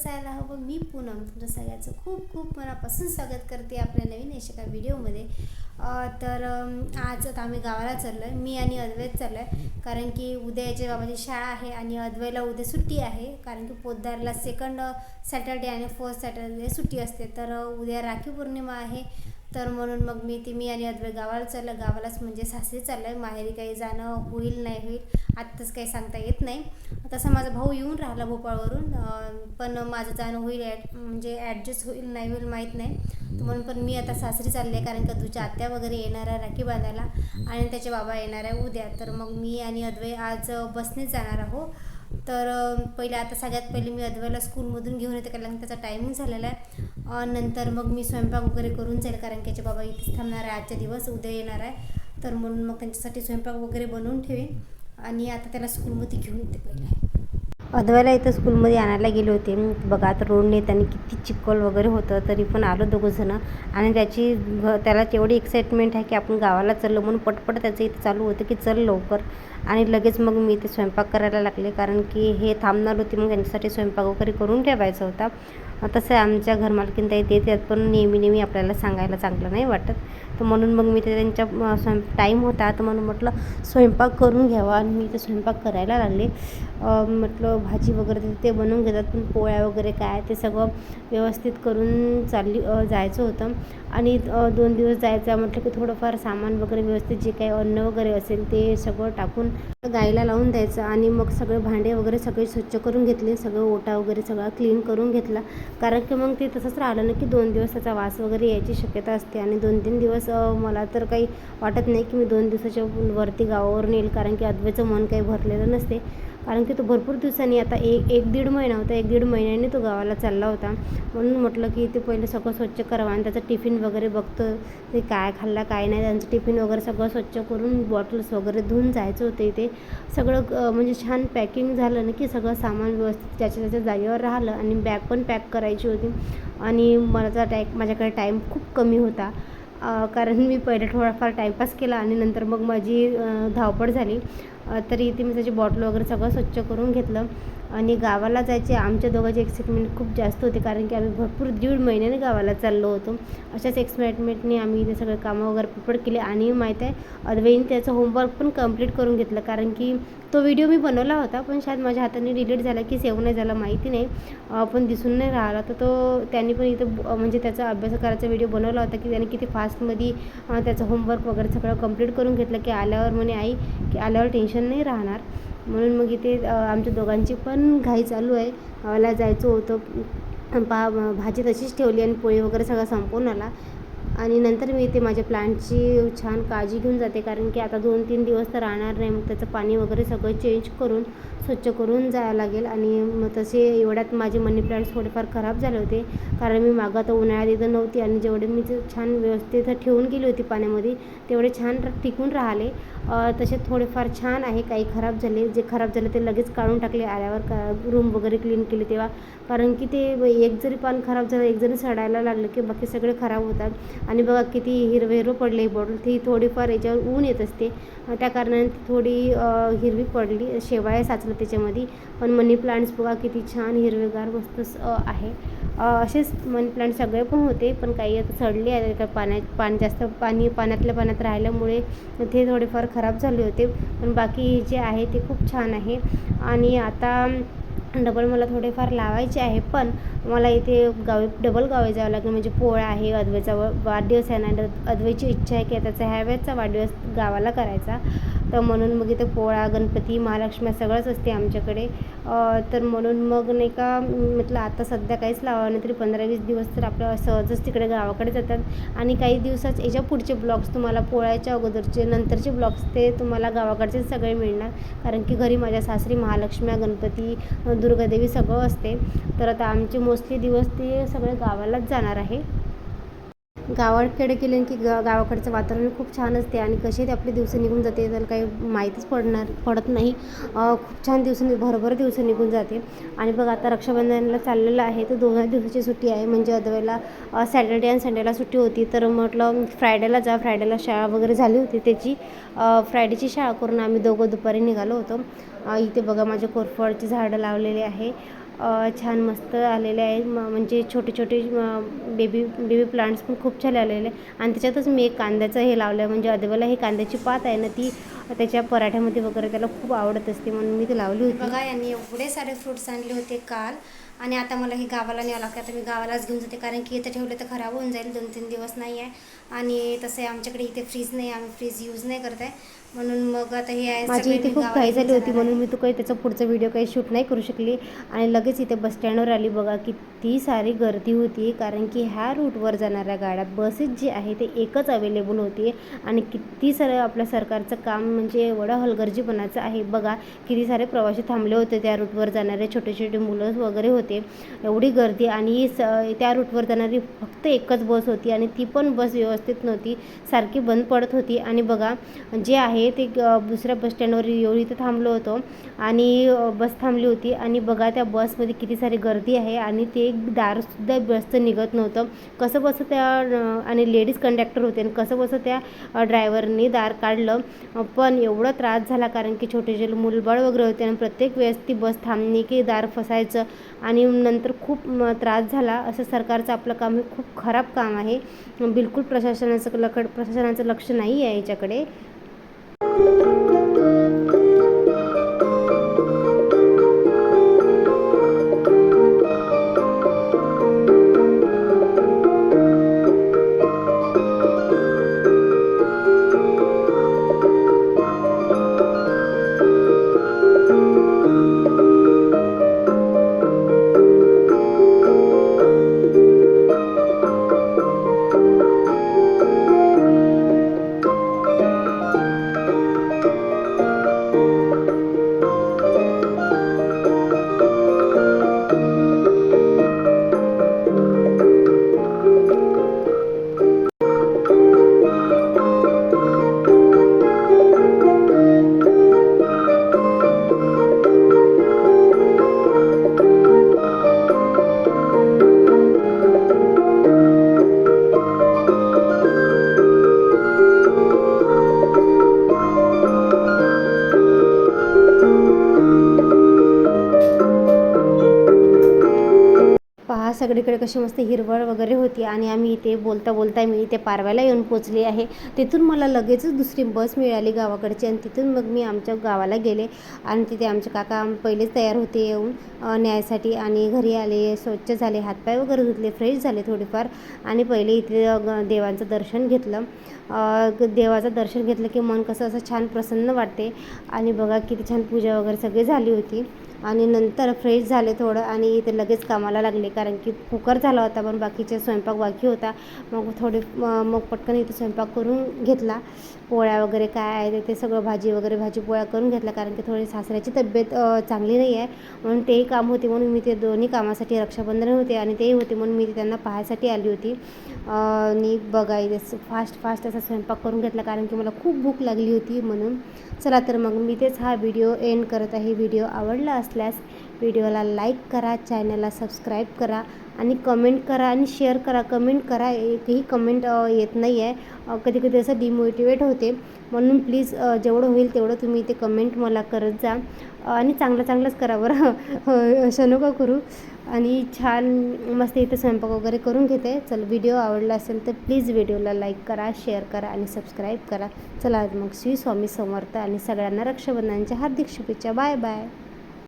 बसायला हवं. मी पूनम तुमचं सगळ्याचं खूप खूप मनापासून स्वागत करते आपल्या नवीन अशा एका व्हिडिओमध्ये तर आज आता आम्ही गावाला चाललो आहे मी आणि अद्वैत चाललो आहे कारण की उद्या याच्या बाबाची शाळा आहे आणि अद्वैला उद्या सुट्टी आहे. कारण की पोद्दारला सेकंड सॅटर्डे आणि फोर्थ सॅटर्डे सुट्टी असते. तर उद्या राखी पौर्णिमा आहे. तर म्हणून मग मी ती मी आणि अद्वैत गावाला चाललं. गावालाच म्हणजे सासरी चाललं आहे माहेरी काही जाणं होईल नाही होईल आत्ताच काही सांगता येत नाही. तसा माझा भाऊ येऊन राहिला भोपाळवरून. पण माझं जाणं होईल ॲड म्हणजे ॲडजस्ट होईल नाही होईल माहीत नाही. तर म्हणून पण मी आता सासरी चालले आहे कारण का तुझ्या आत्या वगैरे येणार आहे राखी बांधायला. आणि त्याचे बाबा येणार आहे उद्या. तर मग मी आणि अद्वै आज बसनेच जाणार आहो तर पहिले आता सगळ्यात पहिले मी अद्वैला स्कूलमधून घेऊन येते कारण त्याचा टायमिंग झालेला आहे. नंतर मग मी स्वयंपाक वगैरे करून जाईल कारण की त्याचे बाबा इथेच थांबणार आहे आजच्या दिवस उद्या येणार आहे. तर म्हणून मग त्यांच्यासाठी स्वयंपाक वगैरे बनवून ठेवीन आणि आता त्याला स्कूलमध्ये घेऊन येते पहिले. अद्वैला इथं स्कूलमध्ये आणायला गेले होते. मग बघा आता रोडने त्यांनी किती चिखल वगैरे होतं तरी पण आलो दोघंजणं आणि त्याची घ- त्याला तेवढी एक्साइटमेंट आहे की आपण गावाला चाललो म्हणून पटपट त्याचं इथं चालू होतं की चल लवकर. आणि लगेच मग मी ते स्वयंपाक करायला लागले कारण की हे थांबणार होती मग त्यांच्यासाठी स्वयंपाक वगैरे करून ठेवायचा होता. तसं आमच्या घरमालकीनताई ते त्यात पण नेहमी नेहमी आपल्याला सांगायला चांगलं नाही वाटत. तर म्हणून मग मी ते त्यांच्या स्वयं टाईम होता तर म्हणून म्हटलं स्वयंपाक करून घ्यावा. आणि मी ते स्वयंपाक करायला लागले. म्हटलं भाजी वगैरे ते- बनवून घेतात पण पोळ्या वगैरे काय ते सगळं व्यवस्थित करून चालली जायचं होतं. आणि दोन दिवस जायचं म्हटलं की थोडंफार सामान वगैरे व्यवस्थित जे काही अन्न वगैरे असेल ते सगळं टाकून गाईला लावून द्यायचं आणि मग सगळे भांडे वगैरे सगळे स्वच्छ करून घेतले सगळं ओटा वगैरे सगळा क्लीन करून घेतला. कारण की मग ते तसंच राहिलं ना की दोन दिवस त्याचा वास वगैरे यायची शक्यता असते आणि दोन तीन दिवस मला तर काही वाटत नाही की मी दोन दिवसाच्या वरती गावावरून येईल कारण की अद्वैचं मन काही भरलेलं नसते. कारण की तो भरपूर दिवसांनी आता एक एक दीड महिना होता एक दीड महिन्याने तो गावाला चालला होता. म्हणून म्हटलं की ते पहिले सगळं स्वच्छ करावं आणि त्याचं टिफिन वगैरे बघतो ते काय खाल्ला काय नाही त्यांचं टिफिन वगैरे सगळं स्वच्छ करून बॉटल्स वगैरे धुवून जायचं होतं इथे. सगळं म्हणजे छान पॅकिंग झालं ना की सगळं सामान व्यवस्थित त्याच्या त्याच्या जागेवर राहिलं आणि बॅग पण पॅक करायची होती. आणि मला टाय माझ्याकडे टाईम खूप कमी होता. कारण मी पहिले थोडाफार टाईमपास केला आणि नंतर मग माझी धावपळ झाली. तरी इथे मी त्याची बॉटल वगैरे सगळं स्वच्छ करून घेतलं. आणि गावाला जायचे आमच्या दोघांची एक्साइटमेंट खूप जास्त होते कारण की आम्ही भरपूर दीड महिन्याने गावाला चाललो होतो. अशाच एक्साइटमेंटने आम्ही इथे सगळे कामं वगैरे पटपट केले. आणि माहीत आहे अद्वैन त्याचं होमवर्क पण कंप्लीट करून घेतलं कारण की तो व्हिडिओ मी बनवला होता पण शायद माझ्या हाताने डिलीट झाला की सेव्ह नाही झाला माहिती नाही. पण दिसून नाही राहिला. तर तो त्यांनी पण इथं म्हणजे त्याचा अभ्यास करायचा व्हिडिओ बनवला होता की त्याने किती फास्टमध्ये त्याचं होमवर्क वगैरे सगळं कंप्लीट करून घेतलं की आल्यावर म्हणे आई की आल्यावर टेन्शन नाही राहणार. म्हणून मग इथे आमच्या दोघांची पण घाई चालू आहे. गावाला जायचं होतं. पा भाजी तशीच ठेवली आणि पोळी वगैरे सगळं संपवून आला. आणि नंतर मी इथे माझ्या प्लांटची छान काळजी घेऊन जाते. कारण की आता दोन तीन दिवस तर राहणार नाही. मग त्याचं पाणी वगैरे सगळं चेंज करून स्वच्छ करून जायला लागेल. आणि मग तसे एवढ्यात माझे मनी प्लांट्स थोडेफार खराब झाले होते. कारण मी मागं तर उन्हाळ्यात इथं नव्हती आणि जेवढे मी छान व्यवस्थित ठेवून गेली होती पाण्यामध्ये तेवढे छान टिकून राहिले. तसे थोडेफार छान आहे. काही खराब झाले. जे खराब झाले ते लगेच काढून टाकले. आल्यावर का रूम वगैरे क्लीन केली तेव्हा. कारण की ते एक जरी पान खराब झालं एक जरी सडायला लागलं की बाकी सगळे खराब होतात. आणि बघा किती हिरवे हिरवं पडले ही बॉटल ती थोडीफार याच्यावर ऊन येत असते. त्या कारणाने ती थोडी हिरवी पडली. शेवाळे साचलं त्याच्यामध्ये. पण मनी प्लांट्स बघा किती छान हिरवेगार मस्त आहे. असेच मनी प्लांट सगळे पण होते पण काही आता सडले आहेत. का पाण्यात पाणी जास्त पाणी पाण्यातल्या पाण्यात राहिल्यामुळे ते थोडेफार खराब झाले होते. पण बाकी जे आहे ते खूप छान आहे. आणि आता डबल मला थोडेफार लावायचे आहे पण मला इथे गावी डबल गावी जावं लागेल. म्हणजे पोळा आहे अद्वेचा वाढदिवस आहे ना अद्वेची इच्छा आहे की त्याचा ह्यावेळेचा वाढदिवस गावाला करायचा. तर म्हणून मग इथं पोळा गणपती महालक्ष्मी सगळंच असते आमच्याकडे. तर म्हणून मग नाही का म्हटलं आता सध्या काहीच लावा नाही तरी पंधरा वीस दिवस तर आपलं सहजच तिकडे गावाकडे जातात. आणि काही दिवसाच याच्या पुढचे ब्लॉग्स तुम्हाला पोळ्याच्या अगोदरचे नंतरचे ब्लॉग्स ते तुम्हाला गावाकडचे सगळे मिळणार. कारण की घरी माझ्या सासरी महालक्ष्म्या गणपती दुर्गादेवी सगळं असते. तर आता आमचे मोस्टली दिवस ते सगळे गावालाच जाणार आहे. गावाकडे गेले की गा गावाकडचं वातावरण खूप छान असते आणि कसे ते आपले दिवस निघून जाते त्याला काही माहीतच पडणार पडत नाही. खूप छान दिवस भरभर दिवस निघून जाते. आणि बघ आता रक्षाबंधनाला चाललेलं आहे तर दोन दिवसाची सुट्टी आहे. म्हणजे अदवेला सॅटर्डे आणि संडेला सुट्टी होती. तर म्हटलं फ्रायडेला जा फ्रायडेला शाळा वगैरे झाली होती त्याची. फ्रायडेची शाळा करून आम्ही दोघं दुपारी निघालो होतो. इथे बघा माझ्या कोरफडची झाडं लावलेली आहे. छान मस्त आलेले आहे म म्हणजे छोटे छोटे बेबी बेबी प्लांट्स पण खूप छान आलेले आहे आणि त्याच्यातच मी एक कांद्याचं हे लावलं आहे म्हणजे अदेवाला हे कांद्याची पात आहे ना ती त्याच्या पराठ्यामध्ये वगैरे त्याला खूप आवडत असते म्हणून मी ती लावली होती. बघा यांनी एवढे सारे फ्रुट्स आणले होते काल. आणि आता मला हे गावाला न्यावं लागतं. आता मी गावालाच घेऊन जाते. कारण की इथं ठेवलं तर खराब होऊन जाईल. दोन तीन दिवस नाही आहे आणि तसं आहे आमच्याकडे इथे फ्रीज नाही. आम्ही फ्रीज यूज नाही करत आहे. म्हणून मग आता हे माझी इथे खूप घाई झाली होती म्हणून. मी तो काही त्याचा पुढचा व्हिडिओ काही शूट नाही करू शकली. आणि लगेच इथे बस स्टँडवर आली. बघा किती सारी गर्दी होती कारण की ह्या रूटवर जाणाऱ्या गाड्या बसेस जी आहे ते एकच अवेलेबल होती. आणि किती सारं आपल्या सरकारचं काम म्हणजे एवढं हलगर्जीपणाचं आहे. बघा किती सारे प्रवासी थांबले होते त्या रूटवर जाणारे. छोटे छोटे मुलं वगैरे होते. एवढी गर्दी. आणि स त्या रूटवर जाणारी फक्त एकच बस होती. आणि ती पण बस व्यवस्थित नव्हती. सारखी बंद पडत होती. आणि बघा जे आहे ते दुसऱ्या बसस्टँडवर येऊन इथं थांबलो होतो आणि बस थांबली होती. आणि बघा त्या बसमध्ये किती सारी गर्दी आहे आणि ते एक दारसुद्धा बसचं निघत नव्हतं. कसं बसं त्या आणि लेडीज कंडक्टर होते आणि कसं बसं त्या ड्रायव्हरनी दार काढलं. पण एवढा त्रास झाला कारण की छोटे छोटे मुलबाळ वगैरे होते आणि प्रत्येक वेळेस ती बस थांबणे की दार फसायचं आणि नंतर खूप त्रास झाला. असं सरकारचं आपलं काम हे खूप खराब काम आहे. बिलकुल प्रशासनाचं लकड प्रशासनाचं लक्ष नाही आहे याच्याकडे. you पहा सगळीकडे कशी मस्त हिरवळ वगैरे होती आणि आम्ही इथे बोलता बोलता मी इथे पारव्याला येऊन पोचले आहे. तिथून मला लगेचच दुसरी बस मिळाली गावाकडची आणि तिथून मग मी आमच्या गावाला गेले आणि तिथे आमचे काका पहिलेच तयार होते येऊन न्यायसाठी आणि घरी आले स्वच्छ झाले हातपाय वगैरे धुतले फ्रेश झाले थोडेफार आणि पहिले इथे देवांचं दर्शन घेतलं. देवाचं दर्शन घेतलं की मन कसं असं छान प्रसन्न वाटते. आणि बघा किती छान पूजा वगैरे सगळी झाली होती. आणि नंतर फ्रेश झाले थोडं आणि इथे लगेच कामाला लागले. कारण की कुकर झाला होता पण बाकीचे स्वयंपाक बाकी होता. मग थोडे मग पटकन इथे स्वयंपाक करून घेतला. पोळ्या वगैरे काय आहे ते- ते सगळं भाजी वगैरे भाजी पोळ्या करून घेतला कारण की थोडी सासऱ्याची तब्येत चांगली नाही आहे. म्हणून तेही काम होते. म्हणून मी ते दोन्ही कामासाठी रक्षाबंधन होते आणि तेही होते. म्हणून मी त्यांना पाहायसाठी आली होती. आणि बघा इथे फास्ट फास्ट असा स्वयंपाक करून घेतला. कारण की मला खूप भूक लागली होती म्हणून. चला तर मग मी तेच हा व्हिडिओ एंड करत आहे. व्हिडिओ आवडला असल्यास व्हिडिओला लाईक करा चॅनलला सबस्क्राईब करा आणि कमेंट करा आणि शेअर करा. कमेंट करा एकही कमेंट येत नाही आहे कधी कधी असं डिमोटिवेट होते. म्हणून प्लीज जेवढं होईल तेवढं तुम्ही ते कमेंट मला करत जा. आणि चांगलं चांगलंच करा बरं. असं नको करू. आणि छान मस्त इथे स्वयंपाक वगैरे करून घेते. चल व्हिडिओ आवडला असेल तर प्लीज व्हिडिओला लाईक करा शेअर करा आणि सबस्क्राईब करा. चला मग श्री स्वामी समर्थ आणि सगळ्यांना रक्षाबंधनाच्या हार्दिक शुभेच्छा. Bye bye.